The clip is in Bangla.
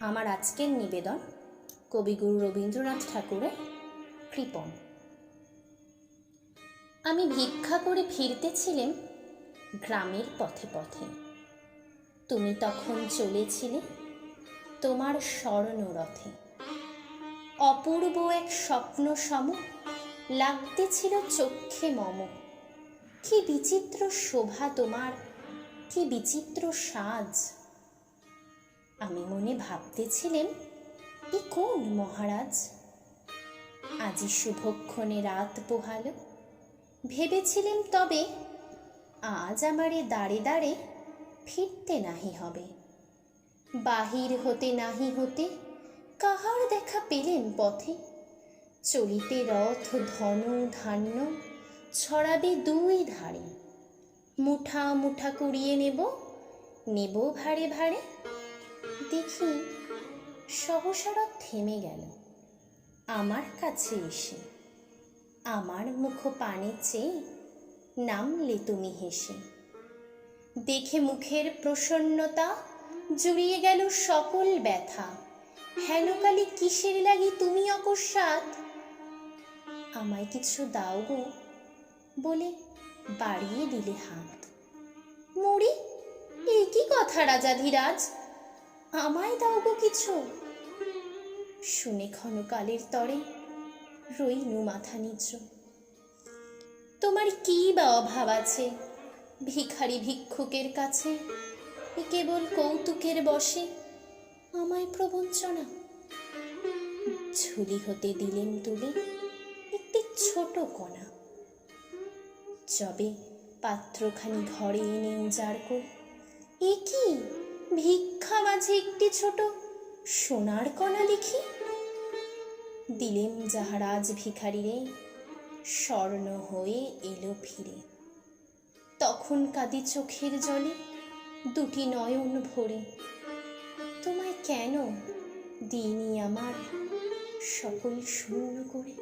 আমার আজকের নিবেদন কবিগুরু রবীন্দ্রনাথ ঠাকুরের কৃপণ। আমি ভিক্ষা করে ফিরতেছিলেন গ্রামের পথে পথে। তুমি তখন চলেছিলে তোমার স্বর্ণরথে। অপূর্ব এক স্বপ্ন সম লাগতেছিল চক্ষে মম। কি বিচিত্র শোভা তোমার, কি বিচিত্র সাজ। আমি মনে ভাবতেছিলেন, এ কোন মহারাজ? আজি শুভক্ষণে রাত পোহালো। ভেবেছিলেন তবে আজ আমারে দাঁড়ে দাঁড়ে ফিরতে নাহি হবে। বাহির হতে নাহি হতে কাহার দেখা পেলেন পথে? চলিতে রথ, ধন, ধান্য ছড়াবে দুই ধারে। মুঠা মুঠা কুড়িয়ে নেব নেব ভারে ভারে। দেখি সহসারথ থেমে গেল। আমার কাছে এসে, আমার মুখ পানে চেয়ে নামলে তুমি হেসে। দেখে মুখের প্রসন্নতা জুড়িয়ে গেল সকল ব্যথা। হেনকালে কিসের লাগি তুমি অকস্মাৎ? আমায় কিছু দাও গো বলে বাড়িয়ে দিলে হাত। মুড়ি এই কি কথা রাজাধিরাজ? আমায় দাও গো কিছু। শুনে ক্ষণকালের তরে রইনু মাথা নিচু। তোমার কি বা অভাব আছে? ভিখারি ভিক্ষুকের কাছে কেবল কৌতুকের বসে আমায় প্রবঞ্চনা। ঝুলি হতে দিলেন তুলে একটি ছোট কণা। যবে পাত্রখানি ঘরে এনে উজাড় করে। এ কি? ভিক্ষা মাঝে একটি ছোট সোনার কণা দেখি দিলেম যাহারাজ ভিখারিরে, স্বর্ণ হয়ে এলো ফিরে। তখন কাঁদি চোখের জলে দুটি নয়ন ভরে। তোমায় কেন দিইনি আমার সকল শূন্য করে?